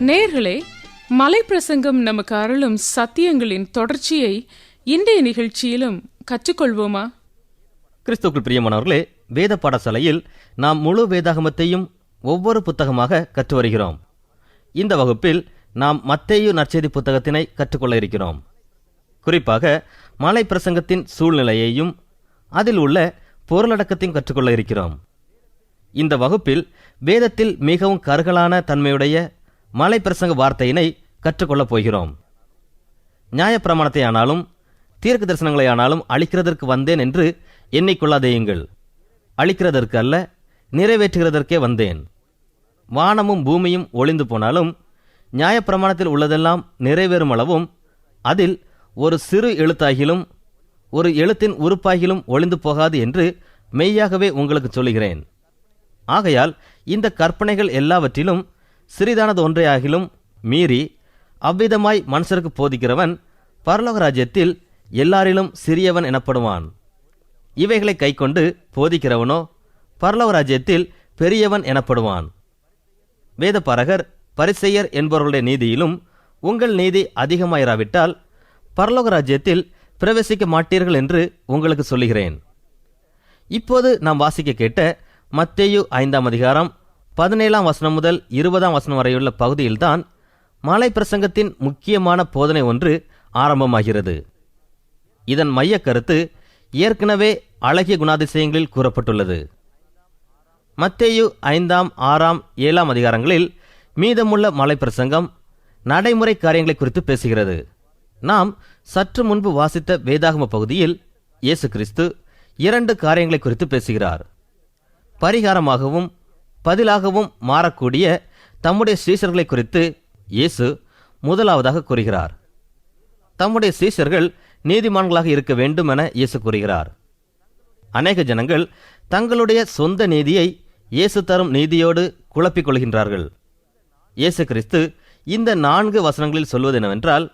நேர்களே மலை பிரசங்கம் நமக்கு அருளும் சத்தியங்களின் தொடர்ச்சியை இன்றைய நிகழ்ச்சியிலும் கற்றுக்கொள்வோமா? கிறிஸ்துவுக்குள் பிரியமானவர்களே வேத பாடசாலையில் நாம் முழு வேதாகமத்தையும் ஒவ்வொரு புத்தகமாக கற்று வருகிறோம் இந்த வகுப்பில் நாம் மத்தேயு நற்செய்தி புத்தகத்தினை கற்றுக்கொள்ள இருக்கிறோம். குறிப்பாக மலை பிரசங்கத்தின் சூழ்நிலையையும் அதில் உள்ள பொருளடக்கத்தையும் கற்றுக்கொள்ள இருக்கிறோம். இந்த வகுப்பில் வேதத்தில் மிகவும் கருகலான தன்மையுடைய மலை பிரசங்க வார்த்தையினை கற்றுக்கொள்ளப் போகிறோம். நியாயப்பிரமாணத்தை ஆனாலும் தீர்க்க தரிசனங்களை ஆனாலும் அழிக்கிறதற்கு வந்தேன் என்று எண்ணிக்கொள்ளாதேயுங்கள். அழிக்கிறதற்கு அல்ல நிறைவேற்றுகிறதற்கே வந்தேன். வானமும் பூமியும் ஒளிந்து போனாலும் நியாயப்பிரமாணத்தில் உள்ளதெல்லாம் நிறைவேறும் அளவும் அதில் ஒரு சிறு எழுத்தாகிலும் ஒரு எழுத்தின் உறுப்பாகிலும் ஒளிந்து போகாது என்று மெய்யாகவே உங்களுக்கு சொல்லுகிறேன். ஆகையால் இந்த கற்பனைகள் எல்லாவற்றிலும் சிறிதானது ஒன்றையாகிலும் மீறி அவ்விதமாய் மனுஷருக்கு போதிக்கிறவன் பரலோக ராஜ்யத்தில் எல்லாரிலும் சிறியவன் எனப்படுவான். இவைகளை கைக்கொண்டு போதிக்கிறவனோ பரலோக ராஜ்யத்தில் பெரியவன் எனப்படுவான். வேதபாரகர் பரிசெயர் என்பவர்களுடைய நீதியிலும் உங்கள் நீதி அதிகமாயிராவிட்டால் பரலோக ராஜ்யத்தில் பிரவேசிக்க மாட்டீர்கள் என்று உங்களுக்கு சொல்லுகிறேன். இப்போது நாம் வாசிக்க கேட்ட மத்தேயு ஐந்தாம் அதிகாரம் பதினேழாம் வசனம் முதல் இருபதாம் வசனம் வரையுள்ள பகுதியில்தான் மலை பிரசங்கத்தின் முக்கியமான போதனை ஒன்று ஆரம்பமாகிறது. இதன் மையக் கருத்து ஏற்கனவே அழகிய குணாதிசயங்களில் கூறப்பட்டுள்ளது. மத்தேயு ஐந்தாம் ஆறாம் ஏழாம் அதிகாரங்களில் மீதமுள்ள மலை பிரசங்கம் நடைமுறை காரியங்களை குறித்து பேசுகிறது. நாம் சற்று முன்பு வாசித்த வேதாகம பகுதியில் இயேசு கிறிஸ்து இரண்டு காரியங்களை குறித்து பேசுகிறார். பரிகாரமாகவும் பதிலாகவும் மாறக்கூடிய தம்முடைய சீசர்களை குறித்து இயேசு முதலாவதாக கூறுகிறார். தம்முடைய சீசர்கள் நீதிமான்களாக இருக்க வேண்டும் என இயேசு கூறுகிறார். அநேக ஜனங்கள் தங்களுடைய சொந்த நீதியை இயேசு தரும் நீதியோடு குழப்பிக் கொள்கின்றார்கள். இயேசு கிறிஸ்து இந்த நான்கு வசனங்களில் சொல்வது என்னவென்றால்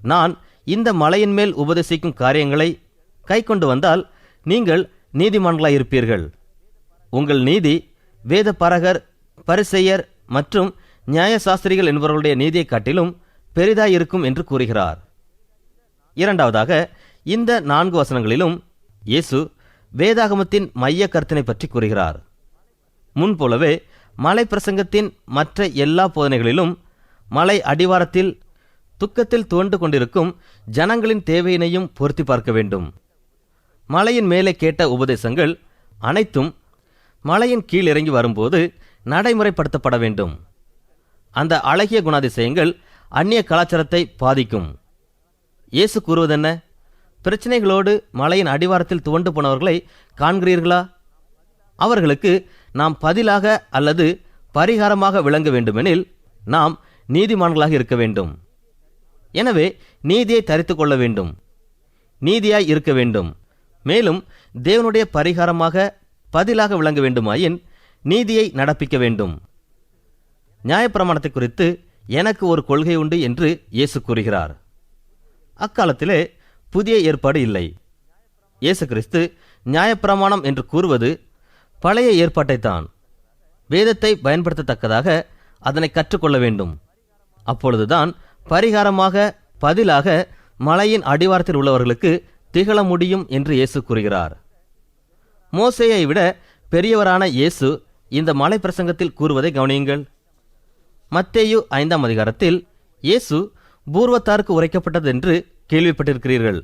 நான் இந்த மலையின் மேல் உபதேசிக்கும் காரியங்களை கொண்டு வந்தால் நீங்கள் நீதிமான்களாய் இருப்பீர்கள் உங்கள் நீதி வேத பரகர் பரிசெயர் மற்றும் நியாயசாஸ்திரிகள் என்பவர்களுடைய நீதியைக் காட்டிலும் பெரிதாயிருக்கும் என்று கூறுகிறார். இரண்டாவதாக இந்த நான்கு வசனங்களிலும் இயேசு வேதாகமத்தின் மைய கருத்தினை பற்றி கூறுகிறார். முன்போலவே மலை பிரசங்கத்தின் மற்ற எல்லா போதனைகளிலும் மலை அடிவாரத்தில் துக்கத்தில் துவண்டு கொண்டிருக்கும் ஜனங்களின் தேவையினையும் பொருத்தி பார்க்க வேண்டும். மலையின் மேலே கேட்ட உபதேசங்கள் அனைத்தும் மலையின் கீழ் இறங்கி வரும்போது நடைமுறைப்படுத்தப்பட வேண்டும். அந்த அழகிய குணாதிசயங்கள் அந்நிய கலாச்சாரத்தை பாதிக்கும். இயேசு கூறுவதென்ன? பிரச்சனைகளோடு மலையின் அடிவாரத்தில் துவண்டு போனவர்களை காண்கிறீர்களா? அவர்களுக்கு நாம் பதிலாக அல்லது பரிகாரமாக விளங்க வேண்டுமெனில் நாம் நீதிமான்களாக இருக்க வேண்டும். எனவே நீதியை தரித்து கொள்ள வேண்டும். நீதியாய் இருக்க வேண்டும். மேலும் தேவனுடைய பரிகாரமாக பதிலாக விளங்க வேண்டுமாயின் நீதியை நடப்பிக்க வேண்டும். நியாயப்பிரமாணத்தை குறித்து எனக்கு ஒரு கொள்கை உண்டு என்று இயேசு கூறுகிறார். அக்காலத்திலே புதிய ஏற்பாடு இல்லை. இயேசு கிறிஸ்து நியாயப்பிரமாணம் என்று கூறுவது பழைய ஏற்பாட்டைத்தான். வேதத்தை பயன்படுத்தத்தக்கதாக அதனை கற்றுக்கொள்ள வேண்டும். அப்பொழுதுதான் பரிகாரமாக பதிலாக மலையின் அடிவாரத்தில் உள்ளவர்களுக்கு திகழ முடியும் என்று இயேசு கூறுகிறார். மோசேயை விட பெரியவரான இயேசு இந்த மலை பிரசங்கத்தில் கூறுவதை கவனியுங்கள். மத்தேயு ஐந்தாம் அதிகாரத்தில் இயேசு பூர்வத்தாருக்கு உரைக்கப்பட்டது என்று கேள்விப்பட்டிருக்கிறீர்கள்.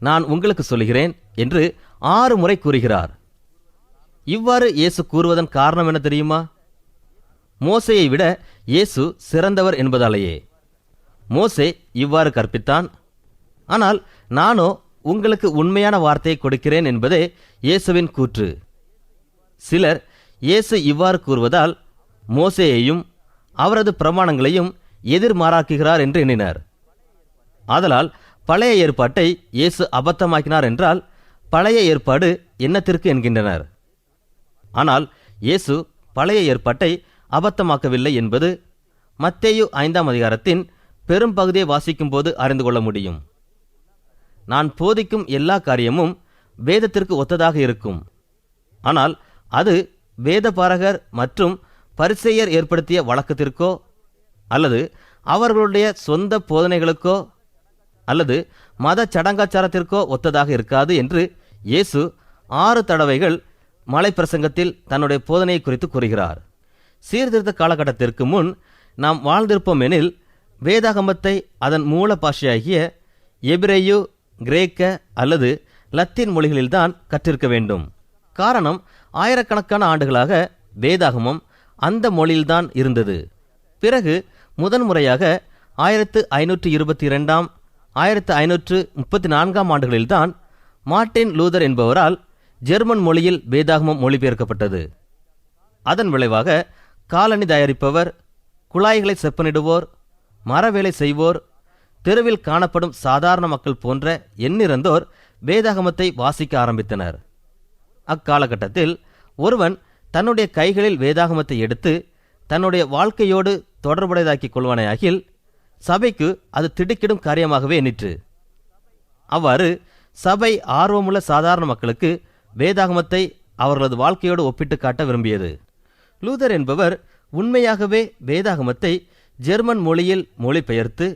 நான் உங்களுக்கு சொல்லுகிறேன் என்று ஆறு முறை கூறுகிறார். இவ்வாறு இயேசு கூறுவதன் காரணம் என்ன தெரியுமா? மோசையை விட இயேசு சிறந்தவர் என்பதாலேயே. மோசே இவ்வாறு கற்பித்தான். ஆனால் நானோ உங்களுக்கு உண்மையான வார்த்தையை கொடுக்கிறேன் என்பதே இயேசுவின் கூற்று. சிலர் இயேசு இவ்வாறு கூறுவதால் மோசேயையும் அவரது பிரமாணங்களையும் எதிர்மாறாக்குகிறார் என்று எண்ணினர். ஆதலால் பழைய ஏற்பாட்டை இயேசு அபத்தமாக்கினார் என்றால் பழைய ஏற்பாடு என்னத்திற்கு என்கின்றனர்? ஆனால் இயேசு பழைய ஏற்பாட்டை அபத்தமாக்கவில்லை என்பது மத்தேயு ஐந்தாம் அதிகாரத்தின் பெரும் பகுதியை வாசிக்கும்போது அறிந்து கொள்ள முடியும். நான் போதிக்கும் எல்லா காரியமும் வேதத்திற்கு ஒத்ததாக இருக்கும். ஆனால் அது வேதபாரகர் மற்றும் பரிசெயர் ஏற்படுத்திய வழக்கத்திற்கோ அல்லது அவர்களுடைய சொந்த போதனைகளுக்கோ அல்லது மத சடங்காச்சாரத்திற்கோ ஒத்ததாக இருக்காது என்று இயேசு ஆறு தடவைகள் மலைப்பிரசங்கத்தில் தன்னுடைய போதனையை குறித்து கூறுகிறார். சீர்திருத்த காலகட்டத்திற்கு முன் நாம் வாழ்ந்திருப்போம் எனில் வேதாகமத்தை அதன் மூல பாஷையாகிய எபிரேயு கிரேக்க அல்லது லத்தீன் மொழிகளில்தான் கற்றிருக்க வேண்டும். காரணம் ஆயிரக்கணக்கான ஆண்டுகளாக வேதாகமம் அந்த மொழியில்தான் இருந்தது. பிறகு முதன்முறையாக ஆயிரத்து ஐநூற்று இருபத்தி இரண்டாம் ஆயிரத்து ஐநூற்று முப்பத்தி நான்காம் ஆண்டுகளில்தான் மார்ட்டின் லூதர் என்பவரால் ஜெர்மன் மொழியில் வேதாகமம் மொழிபெயர்க்கப்பட்டது. அதன் விளைவாக காலணி தயாரிப்பவர் குழாய்களை செப்பனிடுவோர் மரவேலை செய்வோர் தெருவில் காணப்படும் சாதாரண மக்கள் போன்ற எண்ணிறந்தோர் வேதாகமத்தை வாசிக்க ஆரம்பித்தனர். அக்காலகட்டத்தில் ஒருவன் தன்னுடைய கைகளில் வேதாகமத்தை எடுத்து தன்னுடைய வாழ்க்கையோடு தொடர்புடையதாக்கிக் கொள்வானேயாகில் சபைக்கு அது திடுக்கிடும் காரியமாகவே எண்ணிற்று. அவ்வாறு சபை ஆர்வமுள்ள சாதாரண மக்களுக்கு வேதாகமத்தை அவர்களது வாழ்க்கையோடு ஒப்பிட்டு காட்ட விரும்பியது. லூதர் என்பவர் உண்மையாகவே வேதாகமத்தை ஜெர்மன் மொழியில் மொழிபெயர்த்து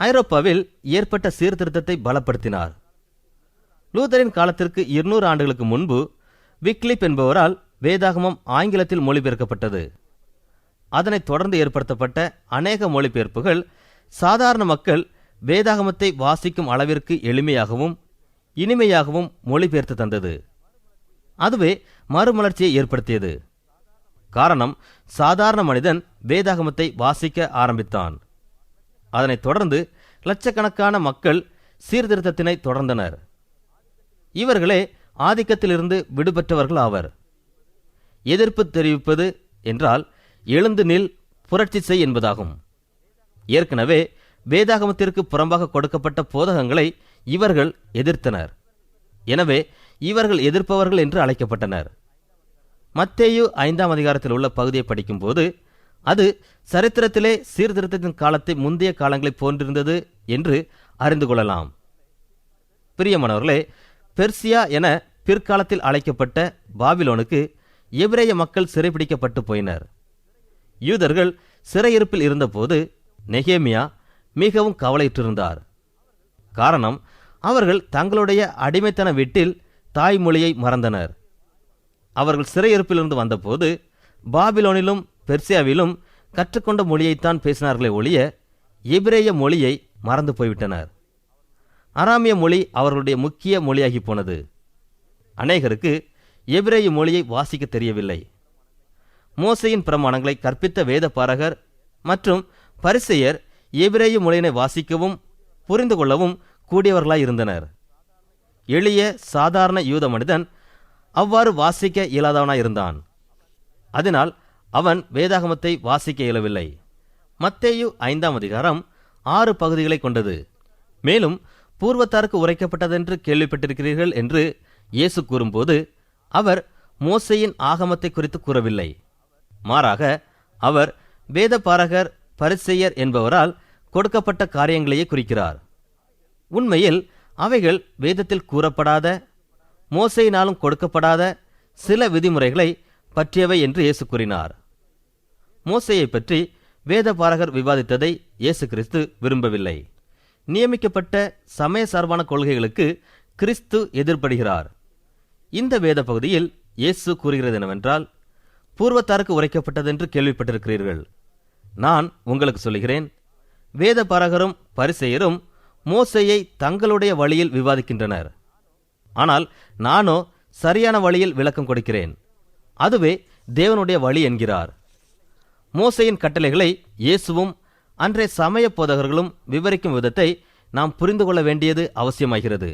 ஐரோப்பாவில் ஏற்பட்ட சீர்திருத்தத்தை பலப்படுத்தினார். லூதரின் காலத்திற்கு இருநூறு ஆண்டுகளுக்கு முன்பு விக்லிப் என்பவரால் வேதாகமம் ஆங்கிலத்தில் மொழிபெயர்க்கப்பட்டது. அதனைத் தொடர்ந்து ஏற்படுத்தப்பட்ட அநேக மொழிபெயர்ப்புகள் சாதாரண மக்கள் வேதாகமத்தை வாசிக்கும் அளவிற்கு எளிமையாகவும் இனிமையாகவும் மொழிபெயர்த்து தந்தது. அதுவே மறுமலர்ச்சியை ஏற்படுத்தியது. காரணம் சாதாரண மனிதன் வேதாகமத்தை வாசிக்க ஆரம்பித்தான். அதனைத் தொடர்ந்து லட்சக்கணக்கான மக்கள் சீர்திருத்தத்தினை தொடர்ந்தனர். இவர்களே ஆதிக்கத்திலிருந்து விடுபட்டவர்கள் ஆவர். எதிர்ப்பு தெரிவிப்பது என்றால் எழுந்து நில் புரட்சி செய் என்பதாகும். ஏற்கனவே வேதாகமத்திற்கு புறம்பாக கொடுக்கப்பட்ட போதகங்களை இவர்கள் எதிர்த்தனர். எனவே இவர்கள் எதிர்ப்பவர்கள் என்று அழைக்கப்பட்டனர். மத்தேயு ஐந்தாம் அதிகாரத்தில் உள்ள பகுதியை படிக்கும்போது அது சரித்திரத்திலே சீர்திருத்தத்தின் காலத்தை முந்தைய காலங்களைப் போன்றிருந்தது என்று அறிந்து கொள்ளலாம். பிரியமானவர்களே பெர்சியா என பிற்காலத்தில் அழைக்கப்பட்ட பாபிலோனுக்கு எபிரேய மக்கள் சிறைபிடிக்கப்பட்டு போயினர். யூதர்கள் சிறையிருப்பில் இருந்தபோது நெகேமியா மிகவும் கவலையிட்டிருந்தார். காரணம் அவர்கள் தங்களுடைய அடிமைத்தன வீட்டில் தாய்மொழியை மறந்தனர். அவர்கள் சிறையிருப்பிலிருந்து வந்தபோது பாபிலோனிலும் பெர்சியாவிலும் கற்றுக்கொண்ட மொழியைத்தான் பேசினார்களே ஒழிய எபிரேய மொழியை மறந்து போய்விட்டனர். அராமிய மொழி அவர்களுடைய முக்கிய மொழியாகி போனது. அநேகருக்கு எபிரேய மொழியை வாசிக்க தெரியவில்லை. மோசையின் பிரமாணங்களை கற்பித்த வேத பாரகர் மற்றும் பரிசெயர் எபிரேய மொழியினை வாசிக்கவும் புரிந்து கொள்ளவும் கூடியவர்களாய் இருந்தனர். எளிய சாதாரண யூத மனிதன் அவ்வாறு வாசிக்க இயலாதவனாய் இருந்தான். அதனால் அவன் வேதாகமத்தை வாசிக்க இயலவில்லை. மத்தேயு ஐந்தாம் அதிகாரம் ஆறு பகுதிகளை கொண்டது. மேலும் பூர்வத்தாருக்கு உரைக்கப்பட்டதென்று கேள்விப்பட்டிருக்கிறீர்கள் என்று இயேசு கூறும்போது அவர் மோசையின் ஆகமத்தை குறித்து கூறவில்லை. மாறாக அவர் வேத பாரகர் பரிசெயர் என்பவரால் கொடுக்கப்பட்ட காரியங்களையே குறிக்கிறார். உண்மையில் அவைகள் வேதத்தில் கூறப்படாத மோசையினாலும் கொடுக்கப்படாத சில விதிமுறைகளை பற்றியவை என்று இயேசு கூறினார். மோசையை பற்றி வேதபாரகர் விவாதித்ததை இயேசு கிறிஸ்து விரும்பவில்லை. நியமிக்கப்பட்ட சமய சார்பான கொள்கைகளுக்கு கிறிஸ்து எதிர்ப்படுகிறார் இந்த வேத பகுதியில் இயேசு கூறுகிறது என்னவென்றால் பூர்வத்தாருக்கு உரைக்கப்பட்டதென்று கேள்விப்பட்டிருக்கிறீர்கள். நான் உங்களுக்கு சொல்லுகிறேன் வேத பாரகரும் பரிசெயரும் மோசையை தங்களுடைய வழியில் விவாதிக்கின்றனர். ஆனால் நானோ சரியான வழியில் விளக்கம் கொடுக்கிறேன். அதுவே தேவனுடைய வழி என்கிறார். மோசையின் கட்டளைகளை இயேசுவும் அன்றைய சமய போதகர்களும் விவரிக்கும் விதத்தை நாம் புரிந்து கொள்ள வேண்டியது அவசியமாகிறது.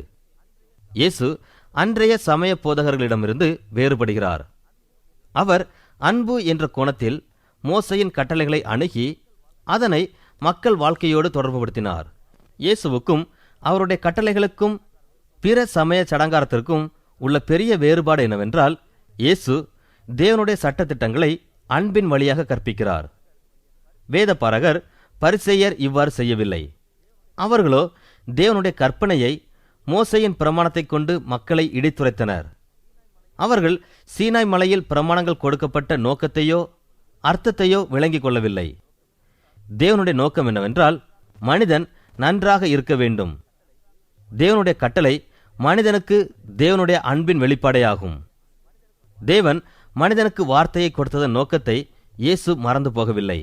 இயேசு அன்றைய சமய போதகர்களிடமிருந்து வேறுபடுகிறார். அவர் அன்பு என்ற கோணத்தில் மோசையின் கட்டளைகளை அணுகி அதனை மக்கள் வாழ்க்கையோடு தொடர்புபடுத்தினார். இயேசுவுக்கும் அவருடைய கட்டளைகளுக்கும் பிற சமய சடங்காரத்திற்கும் உள்ள பெரிய வேறுபாடு என்னவென்றால் இயேசு தேவனுடைய சட்டத்திட்டங்களை அன்பின் வழியாக கற்பிக்கிறார். வேதபாரகர் பரிசெயர் இவ்வாறு செய்யவில்லை. அவர்களோ தேவனுடைய கற்பனையை மோசையின் பிரமாணத்தைக் கொண்டு மக்களை இடித்துரைத்தனர். அவர்கள் சீனாய் மலையில் பிரமாணங்கள் கொடுக்கப்பட்ட நோக்கத்தையோ அர்த்தத்தையோ விளங்கிக் கொள்ளவில்லை. தேவனுடைய நோக்கம் என்னவென்றால் மனிதன் நன்றாக இருக்க வேண்டும். தேவனுடைய கட்டளை மனிதனுக்கு தேவனுடைய அன்பின் வெளிப்பாடையாகும். தேவன் மனிதனுக்கு வார்த்தையை கொடுத்ததன் நோக்கத்தை இயேசு மறந்து போகவில்லை.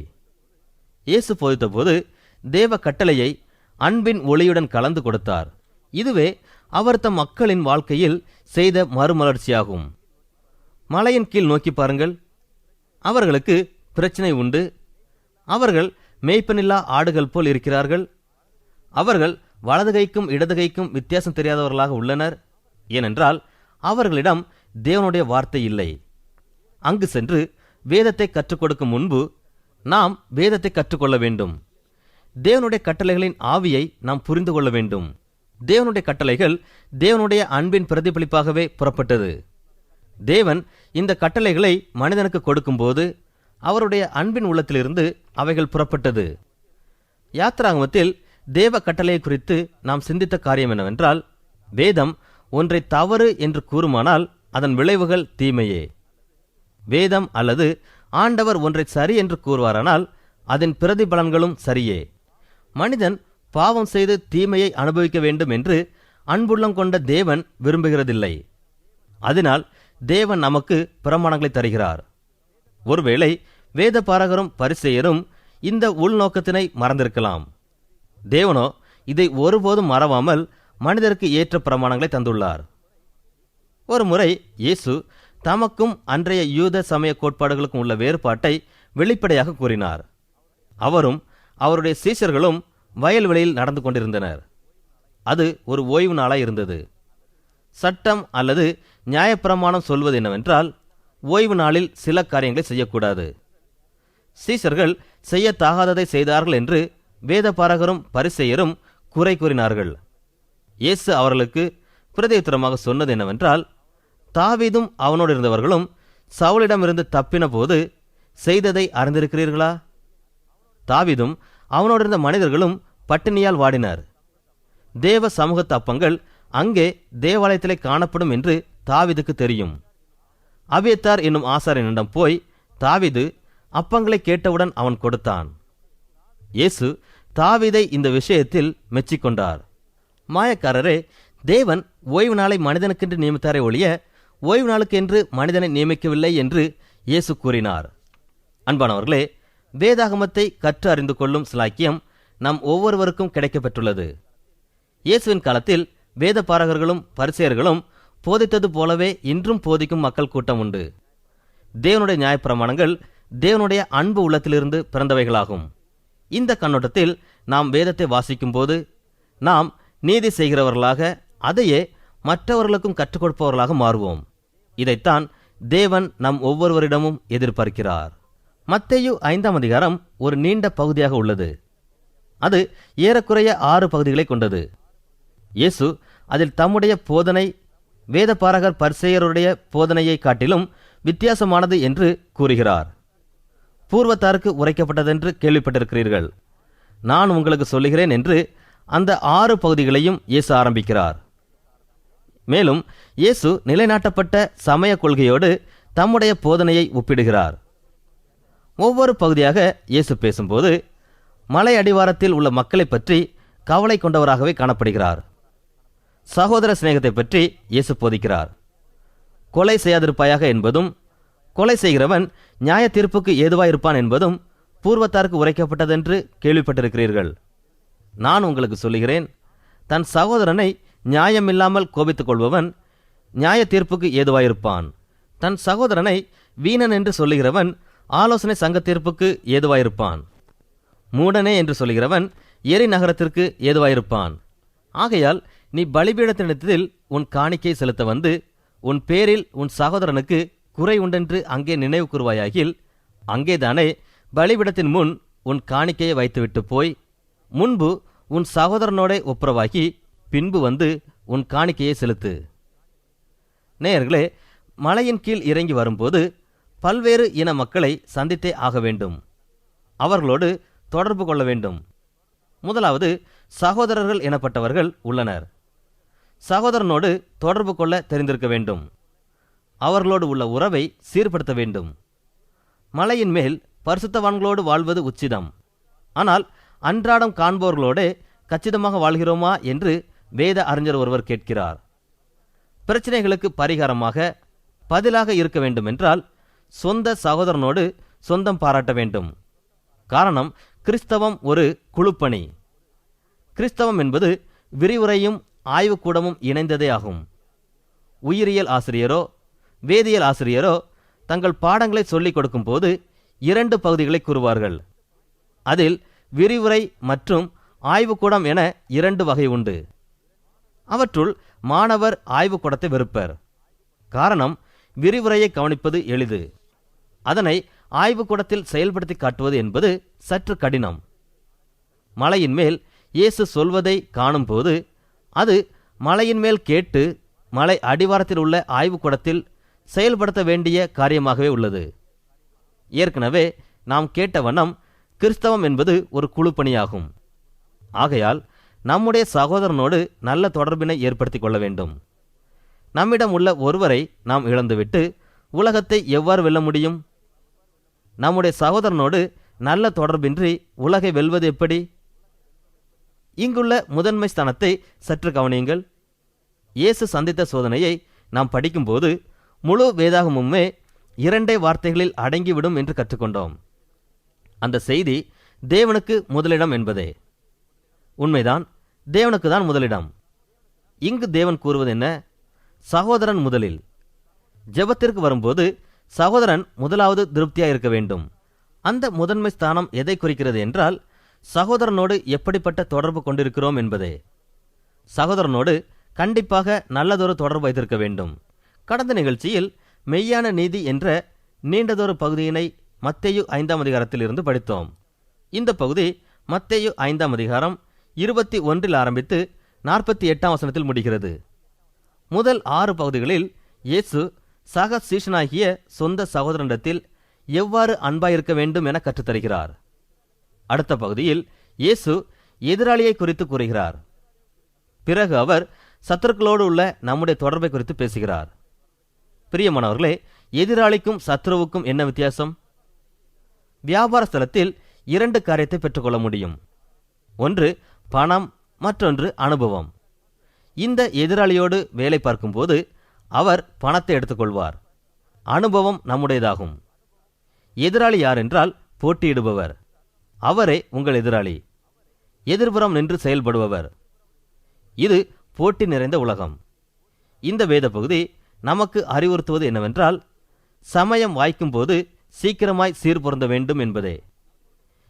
இயேசு போதித்தபோது தேவ கட்டளையை அன்பின் ஒளியுடன் கலந்து கொடுத்தார். இதுவே அவர் தம் மக்களின் வாழ்க்கையில் செய்த மறுமலர்ச்சியாகும். மலையின் கீழ் நோக்கி பாருங்கள். அவர்களுக்கு பிரச்சனை உண்டு. அவர்கள் மேய்ப்பனில்லா ஆடுகள் போல் இருக்கிறார்கள். அவர்கள் வலது கைக்கும் இடது கைக்கும் வித்தியாசம் தெரியாதவர்களாக உள்ளனர். ஏனென்றால் அவர்களிடம் தேவனுடைய வார்த்தை இல்லை. அங்கு சென்று வேதத்தை கற்றுக் கொடுக்கும் முன்பு நாம் வேதத்தை கற்றுக்கொள்ள வேண்டும். தேவனுடைய கட்டளைகளின் ஆவியை நாம் புரிந்து கொள்ள வேண்டும். தேவனுடைய கட்டளைகள் தேவனுடைய அன்பின் பிரதிபலிப்பாகவே புறப்பட்டது. தேவன் இந்த கட்டளைகளை மனிதனுக்கு கொடுக்கும்போது அவருடைய அன்பின் உள்ளத்திலிருந்து அவைகள் புறப்பட்டது. யாத்ராகமத்தில் தேவ கட்டளை குறித்து நாம் சிந்தித்த காரியம் என்னவென்றால் வேதம் ஒன்றை தவறு என்று கூறுமானால் அதன் விளைவுகள் தீமையே. வேதம் அல்லது ஆண்டவர் ஒன்றை சரி என்று கூறுவாரானால் அதன் பிரதிபலன்களும் சரியே. மனிதன் பாவம் செய்து தீமையை அனுபவிக்க வேண்டும் என்று அன்புள்ளம் கொண்ட தேவன் விரும்புகிறதில்லை. அதனால் தேவன் நமக்கு பிரமாணங்களை தருகிறார். ஒருவேளை வேத பாரகரும் பரிசெயரும் இந்த உள்நோக்கத்தினை மறந்திருக்கலாம். தேவனோ இதை ஒருபோதும் மறவாமல் மனிதருக்கு ஏற்ற பிரமாணங்களை தந்துள்ளார். ஒரு முறை இயேசு தமக்கும் அன்றைய யூத சமய கோட்பாடுகளுக்கும் உள்ள வேறுபாட்டை வெளிப்படையாக கூறினார். அவரும் அவருடைய சீஷர்களும் வயல்வெளியில் நடந்து கொண்டிருந்தனர். அது ஒரு ஓய்வு நாளாக இருந்தது. சட்டம் அல்லது நியாயப்பிரமாணம் சொல்வது என்னவென்றால் ஓய்வு நாளில் சில காரியங்களை செய்யக்கூடாது. சீசர்கள் செய்யத்தாகாததை செய்தார்கள் என்று வேதபாரகரும் பரிசெயரும் குறை கூறினார்கள். இயேசு அவர்களுக்கு பிரதியுத்தரமாக சொன்னது என்னவென்றால் தாவீதும் அவனோடு இருந்தவர்களும் சவுலிடமிருந்து தப்பின போது செய்ததை அறிந்திருக்கிறீர்களா? தாவிதும் அவனோடு இருந்த மனிதர்களும் பட்டினியால் வாடினர். தேவ சமூகத்து அப்பங்கள் அங்கே தேவாலயத்திலே காணப்படும் என்று தாவிதுக்கு தெரியும். அவியத்தார் என்னும் ஆசாரியனிடம் போய் தாவிது அப்பங்களை கேட்டவுடன் அவன் கொடுத்தான். இயேசு தாவிதை இந்த விஷயத்தில் மெச்சிக்கொண்டார். மாயக்காரரே தேவன் ஓய்வு நாளை மனிதனுக்கென்று நியமித்தாரே ஒழிய ஓய்வு நாளுக்கு என்று மனிதனை நியமிக்கவில்லை என்று இயேசு கூறினார். அன்பானவர்களே வேதாகமத்தை கற்று அறிந்து கொள்ளும் சிலாக்கியம் நம் ஒவ்வொருவருக்கும் கிடைக்கப்பெற்றுள்ளது. இயேசுவின் காலத்தில் வேத பாரகர்களும் பரிசெயர்களும் போதித்தது போலவே இன்றும் போதிக்கும் மக்கள் கூட்டம் உண்டு. தேவனுடைய நியாயப்பிரமாணங்கள் தேவனுடைய அன்பு உள்ளத்திலிருந்து பிறந்தவைகளாகும். இந்த கண்ணோட்டத்தில் நாம் வேதத்தை வாசிக்கும்போது நாம் நீதி செய்கிறவர்களாக அதையே மற்றவர்களுக்கும் கற்றுக் கொடுப்பவர்களாக மாறுவோம். இதைத்தான் தேவன் நம் ஒவ்வொருவரிடமும் எதிர்பார்க்கிறார். மத்தேயு ஐந்தாம் அதிகாரம் ஒரு நீண்ட பகுதியாக உள்ளது. அது ஏறக்குறைய ஆறு பகுதிகளை கொண்டது. இயேசு அதில் தம்முடைய போதனை வேதபாரகர் பரிசெயருடைய போதனையை காட்டிலும் வித்தியாசமானது என்று கூறுகிறார். பூர்வத்தாருக்கு உரைக்கப்பட்டதென்று கேள்விப்பட்டிருக்கிறீர்கள். நான் உங்களுக்கு சொல்லுகிறேன் என்று அந்த ஆறு பகுதிகளையும் இயேசு ஆரம்பிக்கிறார். மேலும் இயேசு நிலைநாட்டப்பட்ட சமய கொள்கையோடு தம்முடைய போதனையை ஒப்பிடுகிறார். ஒவ்வொரு பகுதியாக இயேசு பேசும்போது மலை அடிவாரத்தில் உள்ள மக்களைப் பற்றி கவலை கொண்டவராகவே காணப்படுகிறார். சகோதர சிநேகத்தை பற்றி இயேசு போதிக்கிறார். கொலை செய்யாதிருப்பாயாக என்பதும் கொலை செய்கிறவன் நியாய தீர்ப்புக்கு ஏதுவாயிருப்பான் என்பதும் பூர்வத்தாருக்கு உரைக்கப்பட்டதென்று கேள்விப்பட்டிருக்கிறீர்கள். நான் உங்களுக்கு சொல்லுகிறேன் தன் சகோதரனை நியாயமில்லாமல் கோபித்துக் கொள்பவன் நியாய தீர்ப்புக்கு ஏதுவாயிருப்பான். தன் சகோதரனை வீணன் என்று சொல்லுகிறவன் ஆலோசனை சங்க தீர்ப்புக்கு ஏதுவாயிருப்பான். மூடனே என்று சொல்லுகிறவன் எரி நகரத்திற்கு ஏதுவாயிருப்பான். ஆகையால் நீ பலிபீடத்தினிடத்தில் உன் காணிக்கை செலுத்த வந்து உன் பேரில் உன் சகோதரனுக்கு குறை உண்டென்று அங்கே நினைவு கூறுவாயாகில் அங்கேதானே பலிபீடத்தின் முன் உன் காணிக்கையை வைத்துவிட்டு போய் முன்பு உன் சகோதரனோடே ஒப்புரவாகி பின்பு வந்து உன் காணிக்கையை செலுத்து. நேயர்களே மலையின் கீழ் இறங்கி வரும்போது பல்வேறு இன மக்களை சந்தித்தே ஆக வேண்டும். அவர்களோடு தொடர்பு கொள்ள வேண்டும். முதலாவது சகோதரர்கள் எனப்பட்டவர்கள் உள்ளனர். சகோதரனோடு தொடர்பு கொள்ள தெரிந்திருக்க வேண்டும். அவர்களோடு உள்ள உறவை சீர்படுத்த வேண்டும். மலையின் மேல் பரிசுத்தவான்களோடு வாழ்வது உச்சிதம். ஆனால் அன்றாடம் காண்பவர்களோடே கச்சிதமாக வாழ்கிறோமா என்று வேத அறிஞர் ஒருவர் கேட்கிறார் பிரச்சனைகளுக்கு பரிகாரமாக பதிலாக இருக்க வேண்டுமென்றால் சொந்த சகோதரனோடு சொந்தம் பாராட்ட வேண்டும். காரணம் கிறிஸ்தவம் ஒரு குழுப்பணி. கிறிஸ்தவம் என்பது விரிவுரையும் ஆய்வுக்கூடமும் இணைந்ததே ஆகும். உயிரியல் ஆசிரியரோ வேதியியல் ஆசிரியரோ தங்கள் பாடங்களை சொல்லிக் கொடுக்கும்போது இரண்டு பகுதிகளை கூறுவார்கள். அதில் விரிவுரை மற்றும் ஆய்வுக்கூடம் என இரண்டு வகை உண்டு. அவற்றுள் மாணவர் ஆய்வுக்கூடத்தை வெறுப்பர். காரணம் விரிவுரையை கவனிப்பது எளிது. அதனை ஆய்வுக்கூடத்தில் செயல்படுத்தி காட்டுவது என்பது சற்று கடினம். மலையின் மேல் இயேசு சொல்வதை காணும்போது அது மலையின் மேல் கேட்டு மலை அடிவாரத்தில் உள்ள ஆய்வுக்கூடத்தில் செயல்படுத்த வேண்டிய காரியமாகவே உள்ளது. ஏற்கனவே நாம் கேட்ட வண்ணம் கிறிஸ்தவம் என்பது ஒரு குழு பணியாகும் ஆகையால் நம்முடைய சகோதரனோடு நல்ல தொடர்பினை ஏற்படுத்திக் கொள்ள வேண்டும். நம்மிடம் உள்ள ஒருவரை நாம் இழந்துவிட்டு உலகத்தை எவ்வாறு வெல்ல முடியும்? நம்முடைய சகோதரனோடு நல்ல தொடர்பின்றி உலகை வெல்வது எப்படி? இங்குள்ள முதன்மை ஸ்தானத்தை சற்று கவனியுங்கள். இயேசு சந்தித்த சோதனையை நாம் படிக்கும்போது முழு வேதாகமுமே இரண்டே வார்த்தைகளில் அடங்கிவிடும் என்று கற்றுக்கொண்டோம். அந்த செய்தி தேவனுக்கு முதலிடம் என்பதே. உண்மைதான் தேவனுக்கு தான் முதலிடம். இங்கு தேவன் கூறுவது என்ன? சகோதரன் முதலில். ஜெபத்திற்கு வரும்போது சகோதரன் முதலாவது திருப்தியாக இருக்க வேண்டும். அந்த முதன்மை ஸ்தானம் எதை குறிக்கிறது என்றால் சகோதரனோடு எப்படிப்பட்ட தொடர்பு கொண்டிருக்கிறோம் என்பதே. சகோதரனோடு கண்டிப்பாக நல்லதொரு தொடர்பு வைத்திருக்க வேண்டும். கடந்த நிகழ்ச்சியில் மெய்யான நீதி என்ற நீண்டதொரு பகுதியினை மத்தேயு ஐந்தாம் அதிகாரத்தில் இருந்து படித்தோம். இந்த பகுதி மத்தேயு ஐந்தாம் அதிகாரம் இருபத்தி ஒன்றில் ஆரம்பித்து நாற்பத்தி எட்டாம் வசனத்தில் முடிகிறது. முதல் ஆறு பகுதிகளில் இயேசு சக சீஷனாகிய சொந்த சகோதரனிடத்தில் எவ்வாறு அன்பாயிருக்க வேண்டும் என கற்றுத்தருகிறார். அடுத்த பகுதியில் இயேசு எதிராளியை குறித்து கூறுகிறார். பிறகு அவர் சத்துருக்களோடு உள்ள நம்முடைய தொடர்பை குறித்து பேசுகிறார். பிரியமானவர்களே எதிராளிக்கும் சத்ருவுக்கும் என்ன வித்தியாசம்? வியாபார ஸ்தலத்தில் இரண்டு காரியத்தை பெற்றுக்கொள்ள முடியும். ஒன்று பணம் மற்றொன்று அனுபவம். இந்த எதிராளியோடு வேலை பார்க்கும்போது அவர் பணத்தை எடுத்துக்கொள்வார். அனுபவம் நம்முடையதாகும். எதிராளி யார் என்றால் போட்டியிடுபவர். அவரே உங்கள் எதிராளி. எதிர்புறம் நின்று செயல்படுபவர். இது போட்டி நிறைந்த உலகம். இந்த வேத பகுதி நமக்கு அறிவுறுத்துவது என்னவென்றால் சமயம் வாய்க்கும்போது சீக்கிரமாய் சீர்பொருந்த வேண்டும் என்பதே.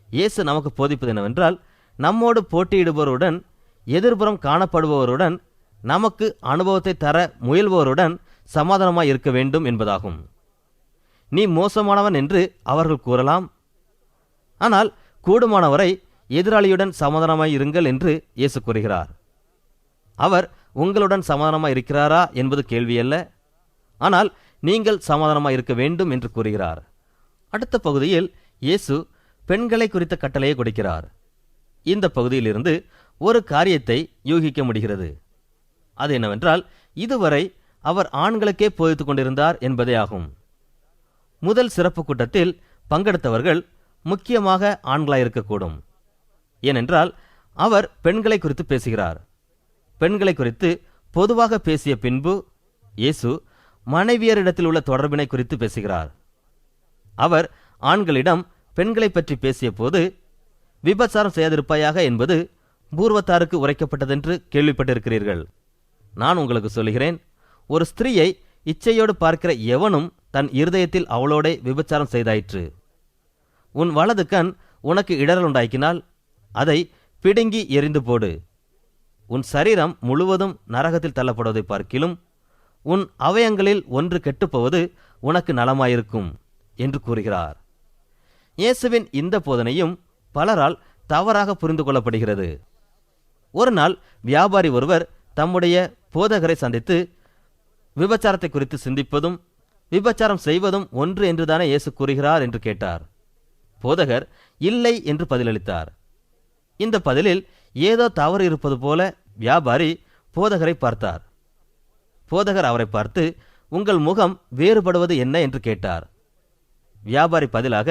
இயேசு நமக்கு போதிப்பது என்னவென்றால் நம்மோடு போட்டியிடுபவருடன் எதிர்புறம் காணப்படுபவருடன் நமக்கு அனுபவத்தை தர முயல்பவருடன் சமாதானமாய் இருக்க வேண்டும் என்பதாகும். நீ மோசமானவன் என்று அவர்கள் கூறலாம். ஆனால் கூடுமானவரை எதிராளியுடன் சமாதானமாய் இருங்கள் என்று இயேசு கூறுகிறார். அவர் உங்களுடன் சமாதானமாக இருக்கிறாரா என்பது கேள்வியல்ல ஆனால் நீங்கள் சமாதானமாய் இருக்க வேண்டும் என்று கூறுகிறார். அடுத்த பகுதியில் இயேசு பெண்களை குறித்த கட்டளையை கொடுக்கிறார். இந்த பகுதியிலிருந்து ஒரு காரியத்தை யூகிக்க முடிகிறது. அது என்னவென்றால் இதுவரை அவர் ஆண்களுக்கே போதித்துக் கொண்டிருந்தார் என்பதே ஆகும். முதல் சிறப்பு கூட்டத்தில் பங்கெடுத்தவர்கள் முக்கியமாக ஆண்களாயிருக்கக்கூடும் ஏனென்றால் அவர் பெண்களை குறித்து பேசுகிறார். பெண்களை குறித்து பொதுவாக பேசிய பின்பு இயேசு மனைவியரிடத்தில் உள்ள தொடர்பினை குறித்து பேசுகிறார். அவர் ஆண்களிடம் பெண்களை பற்றி பேசிய போது விபச்சாரம் செய்யாதிருப்பாயாக என்பது பூர்வத்தாருக்கு உரைக்கப்பட்டதென்று கேள்விப்பட்டிருக்கிறீர்கள். நான் உங்களுக்கு சொல்கிறேன் ஒரு ஸ்திரீயை இச்சையோடு பார்க்கிற எவனும் தன் இருதயத்தில் அவளோடே விபச்சாரம் செய்தாயிற்று. உன் வலது கண் உனக்கு இடரல் உண்டாக்கினால் அதை பிடுங்கி எரிந்து போடு. உன் சரீரம் முழுவதும் நரகத்தில் தள்ளப்படுவதை பார்க்கிலும் உன் அவயங்களில் ஒன்று கெட்டுப்போவது உனக்கு நலமாயிருக்கும் என்று கூறுகிறார். இயேசுவின் இந்த போதனையும் பலரால் தவறாக புரிந்து கொள்ளப்படுகிறது. ஒரு நாள் வியாபாரி ஒருவர் தம்முடைய போதகரை சந்தித்து விபச்சாரத்தை குறித்து சிந்திப்பதும் விபச்சாரம் செய்வதும் ஒன்று என்றுதானே இயேசு கூறுகிறார் என்று கேட்டார். போதகர் இல்லை என்று பதிலளித்தார். இந்த பதிலில் ஏதோ தவறு இருப்பது போல வியாபாரி போதகரை பார்த்தார். போதகர் அவரை பார்த்து உங்கள் முகம் வேறுபடுவது என்ன என்று கேட்டார். வியாபாரி பதிலாக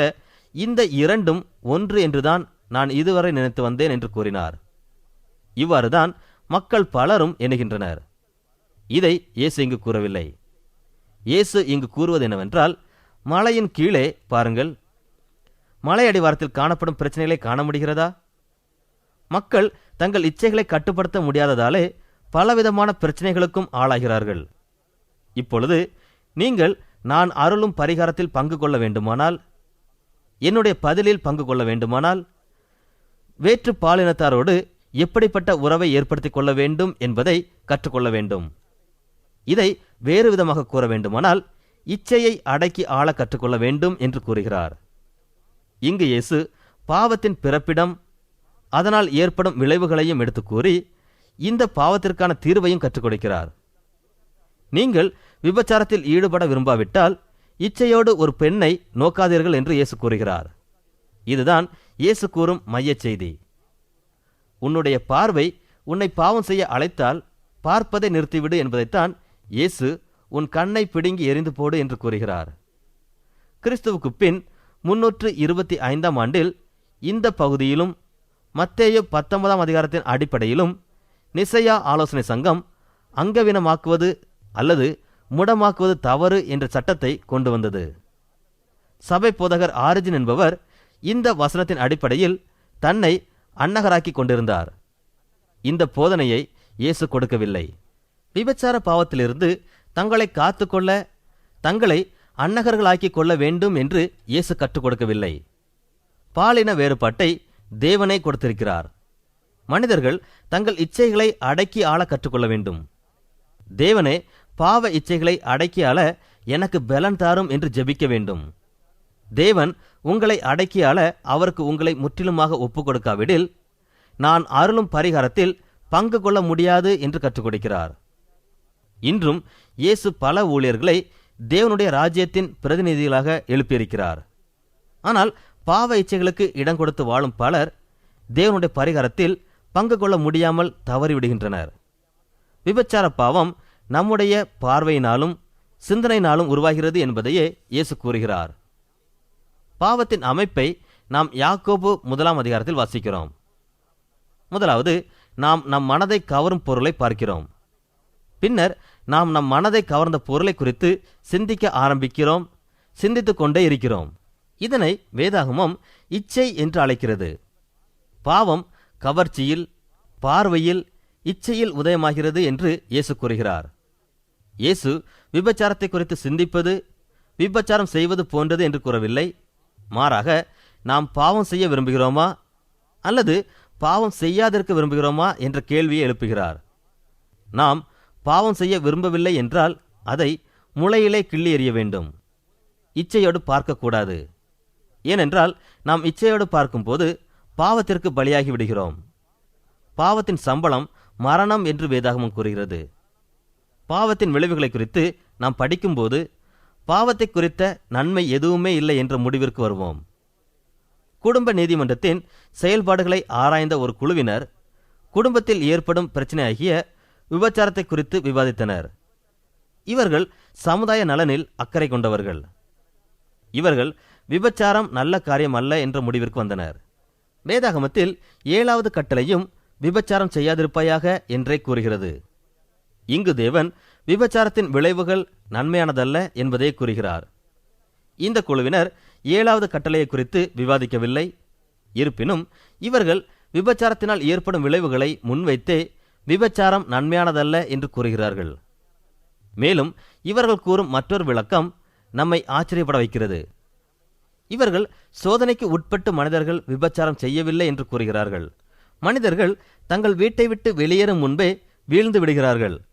இந்த இரண்டும் ஒன்று என்றுதான் நான் இதுவரை நினைத்து வந்தேன் என்று கூறினார். இவ்வாறுதான் மக்கள் பலரும் எண்ணுகின்றனர். இதை இயேசு இங்கு கூறவில்லை. இயேசு இங்கு கூறுவது என்னவென்றால் மலையின் கீழே பாருங்கள் மலை அடிவாரத்தில் காணப்படும் பிரச்சனைகளை காண முடிகிறதா? மக்கள் தங்கள் இச்சைகளை கட்டுப்படுத்த முடியாததாலே பலவிதமான பிரச்சனைகளுக்கும் ஆளாகிறார்கள். இப்பொழுது நீங்கள் நான் அருளும் பரிகாரத்தில் பங்கு கொள்ள வேண்டுமானால் என்னுடைய பதிலில் பங்கு கொள்ள வேண்டுமானால் வேற்று பாலினத்தாரோடு எப்படிப்பட்ட உறவை ஏற்படுத்திக் கொள்ள வேண்டும் என்பதை கற்றுக்கொள்ள வேண்டும். இதை வேறு விதமாக கூற வேண்டுமானால் இச்சையை அடக்கி ஆள கற்றுக்கொள்ள வேண்டும் என்று கூறுகிறார். இங்கு இயேசு பாவத்தின் பிறப்பிடம் அதனால் ஏற்படும் விளைவுகளையும் எடுத்து கூறி இந்த பாவத்திற்கான தீர்வையும் கற்றுக் கொடுக்கிறார். நீங்கள் விபச்சாரத்தில் ஈடுபட விரும்பாவிட்டால் இச்சையோடு ஒரு பெண்ணை நோக்காதீர்கள் என்று இயேசு கூறுகிறார். இதுதான் இயேசு கூறும் மையச் செய்தி. உன்னுடைய பார்வை உன்னை பாவம் செய்ய அழைத்தால் பார்ப்பதை நிறுத்திவிடு என்பதைத்தான் இயேசு உன் கண்ணை பிடுங்கி எரிந்து போடு என்று கூறுகிறார். கிறிஸ்துவுக்கு பின் முன்னூற்று இருபத்தி ஐந்தாம் ஆண்டில் இந்த பகுதியிலும் மத்தேயு பத்தொன்பதாம் அதிகாரத்தின் அடிப்படையிலும் நிசையா ஆலோசனை சங்கம் அங்கவீனமாக்குவது அல்லது முடமாக்குவது தவறு என்ற சட்டத்தை கொண்டு வந்தது. சபை போதகர் ஆரிஜின் என்பவர் இந்த வசனத்தின் அடிப்படையில் தன்னை அன்னகராக்கி கொண்டிருந்தார். இந்த போதனையை இயேசு கொடுக்கவில்லை. விபச்சார பாவத்திலிருந்து தங்களை காத்துக்கொள்ள தங்களை அன்னகர்களாக்கிக் கொள்ள வேண்டும் என்று இயேசு கற்றுக் கொடுக்கவில்லை. பாலின வேறுபாட்டை தேவனை கொடுத்திருக்கிறார். மனிதர்கள் தங்கள் இச்சைகளை அடக்கி ஆள கற்றுக்கொள்ள வேண்டும். தேவனே பாவ இச்சைகளை அடக்கி எனக்கு பலன் தாரும் என்று ஜெபிக்க வேண்டும். தேவன் உங்களை அடக்கி அள அவருக்கு உங்களை முற்றிலுமாக ஒப்புக் கொடுக்காவிடில் நான் அருளும் பரிகாரத்தில் பங்கு கொள்ள முடியாது என்று கற்றுக் கொடுக்கிறார் இன்றும் இயேசு பல ஊழியர்களை தேவனுடைய ராஜ்யத்தின் பிரதிநிதிகளாக எழுப்பியிருக்கிறார். ஆனால் பாவ இச்சைகளுக்கு இடம் கொடுத்து வாழும் பலர் தேவனுடைய பரிகாரத்தில் பங்கு கொள்ள முடியாமல் தவறிவிடுகின்றனர். விபச்சார பாவம் நம்முடைய பார்வையினாலும் சிந்தனையினாலும் உருவாகிறது என்பதையே இயேசு கூறுகிறார். பாவத்தின் அமைப்பை நாம் யாக்கோபு முதலாம் அதிகாரத்தில் வாசிக்கிறோம். முதலாவது நாம் நம் மனதை கவரும் பொருளை பார்க்கிறோம். பின்னர் நாம் நம் மனதை கவர்ந்த பொருளை குறித்து சிந்திக்க ஆரம்பிக்கிறோம் சிந்தித்துக் கொண்டே இருக்கிறோம். இதனை வேதாகமம் இச்சை என்று அழைக்கிறது. பாவம் கவர்ச்சியில் பார்வையில் இச்சையில் உதயமாகிறது என்று இயேசு கூறுகிறார். இயேசு விபச்சாரத்தை குறித்து சிந்திப்பது விபச்சாரம் செய்வது போன்றது என்று கூறவில்லை. மாறாக நாம் பாவம் செய்ய விரும்புகிறோமா? அல்லது பாவம் செய்யாதிருக்க விரும்புகிறோமா என்ற கேள்வியை எழுப்புகிறார். நாம் பாவம் செய்ய விரும்பவில்லை என்றால் அதை முளையிலே கிள்ளி எறிய வேண்டும். இச்சையோடு பார்க்கக்கூடாது. ஏனென்றால் நாம் இச்சையோடு பார்க்கும்போது பாவத்திற்கு பலியாகி விடுகிறோம். பாவத்தின் சம்பளம் மரணம் என்று வேதாகமம் கூறுகிறது. பாவத்தின் விளைவுகளை குறித்து நாம் படிக்கும்போது பாவத்தை குறித்த நன்மை எதுவுமே இல்லை என்ற முடிவிற்கு வருவோம். குடும்ப நீதிமன்றத்தின் செயல்பாடுகளை ஆராய்ந்த ஒரு குழுவினர் குடும்பத்தில் ஏற்படும் பிரச்சனையாகிய விபச்சாரத்தை குறித்து விவாதித்தனர். இவர்கள் சமுதாய நலனில் அக்கறை கொண்டவர்கள். இவர்கள் விபச்சாரம் நல்ல காரியம் அல்ல என்ற முடிவிற்கு வந்தனர். வேதாகமத்தில் ஏழாவது கட்டளையும் விபச்சாரம் செய்யாதிருப்பாயாக என்றே கூறுகிறது. இங்கு தேவன் விபச்சாரத்தின் விளைவுகள் நன்மையானதல்ல என்பதை கூறுகிறார். இந்த குழுவினர் ஏழாவது கட்டளையை குறித்து விவாதிக்கவில்லை. இருப்பினும் இவர்கள் விபச்சாரத்தினால் ஏற்படும் விளைவுகளை முன்வைத்தே விபச்சாரம் நன்மையானதல்ல என்று கூறுகிறார்கள். மேலும் இவர்கள் கூறும் மற்றொரு விளக்கம் நம்மை ஆச்சரியப்பட வைக்கிறது. இவர்கள் சோதனைக்கு உட்பட்டு மனிதர்கள் விபச்சாரம் செய்யவில்லை என்று கூறுகிறார்கள். மனிதர்கள் தங்கள் வீட்டை விட்டு வெளியேறும் முன்பே வீழ்ந்து விடுகிறார்கள்.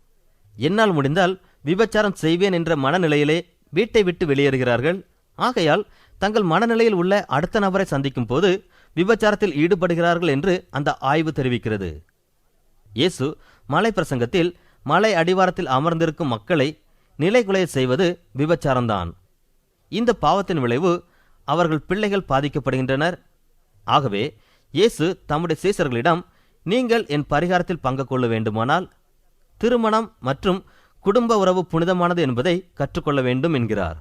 என்னால் முடிந்தால் விபச்சாரம் செய்வேன் என்ற மனநிலையிலே வீட்டை விட்டு வெளியேறுகிறார்கள். ஆகையால் தங்கள் மனநிலையில் உள்ள அடுத்த நபரை சந்திக்கும் போது விபச்சாரத்தில் ஈடுபடுகிறார்கள் என்று அந்த ஆய்வு தெரிவிக்கிறது. இயேசு மலை பிரசங்கத்தில் மலை அடிவாரத்தில் அமர்ந்திருக்கும் மக்களை நிலைகுலைய செய்வது விபச்சாரம்தான். இந்த பாவத்தின் விளைவு அவர்கள் பிள்ளைகள் பாதிக்கப்படுகின்றனர். ஆகவே இயேசு தம்முடைய சீசர்களிடம் நீங்கள் என் பரிகாரத்தில் பங்கு கொள்ள வேண்டுமானால் திருமணம் மற்றும் குடும்ப உறவு புனிதமானது என்பதை கற்றுக்கொள்ள வேண்டும் என்கிறார்.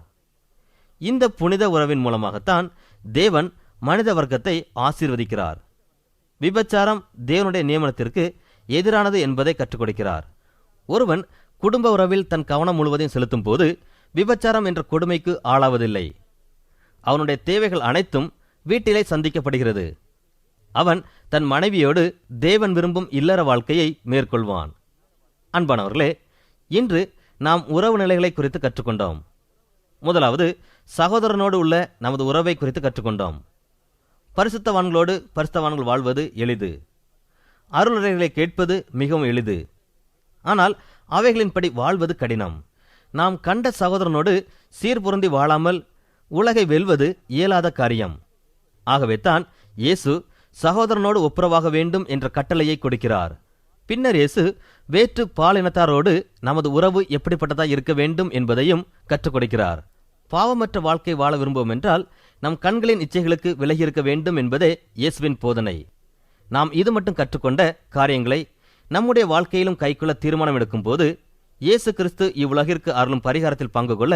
இந்த புனித உறவின் மூலமாகத்தான் தேவன் மனித வர்க்கத்தை ஆசீர்வதிக்கிறார். விபச்சாரம் தேவனுடைய நியமனத்திற்கு எதிரானது என்பதை கற்றுக் கொடுக்கிறார் ஒருவன் குடும்ப உறவில் தன் கவனம் முழுவதையும் செலுத்தும் போது விபச்சாரம் என்ற கொடுமைக்கு ஆளாவதில்லை. அவனுடைய தேவைகள் அனைத்தும் வீட்டிலே சந்திக்கப்படுகிறது. அவன் தன் மனைவியோடு தேவன் விரும்பும் இல்லற வாழ்க்கையை மேற்கொள்வான். அன்பானவர்களே இன்று நாம் உறவு நிலைகளை குறித்து கற்றுக்கொண்டோம். முதலாவது சகோதரனோடு உள்ள நமது உறவை குறித்து கற்றுக்கொண்டோம். பரிசுத்தவான்களோடு பரிசுத்தவான்கள் வாழ்வது எளிது. அருளுரைகளை கேட்பது மிகவும் எளிது. ஆனால் அவைகளின்படி வாழ்வது கடினம். நாம் கண்ட சகோதரனோடு சீர்பொருந்தி வாழாமல் உலகை வெல்வது இயலாத காரியம். ஆகவே தான் இயேசு சகோதரனோடு ஒப்புரவாக வேண்டும் என்ற கட்டளையை கொடுக்கிறார். பின்னர் இயேசு வேற்று பாலினத்தாரோடு நமது உறவு எப்படிப்பட்டதாக இருக்க வேண்டும் என்பதையும் கற்றுக் கொடுக்கிறார். பாவமற்ற வாழ்க்கை வாழ விரும்புவோம் என்றால் நம் கண்களின் இச்சைகளுக்கு விலகியிருக்க வேண்டும் என்பதே இயேசுவின் போதனை. நாம் இது மட்டும் கற்றுக்கொண்ட காரியங்களை நம்முடைய வாழ்க்கையிலும் கைக்கொள்ள தீர்மானம் எடுக்கும் போது இயேசு கிறிஸ்து இவ்வுலகிற்கு அருளும் பரிகாரத்தில் பங்கு கொள்ள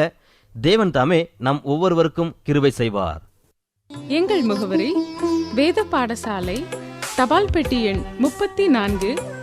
தேவன் தாமே நம் ஒவ்வொருவருக்கும் கிருவை செய்வார். எங்கள் முகவரி வேத பாடசாலை தபால் பெட்டி எண் முப்பத்தி நான்கு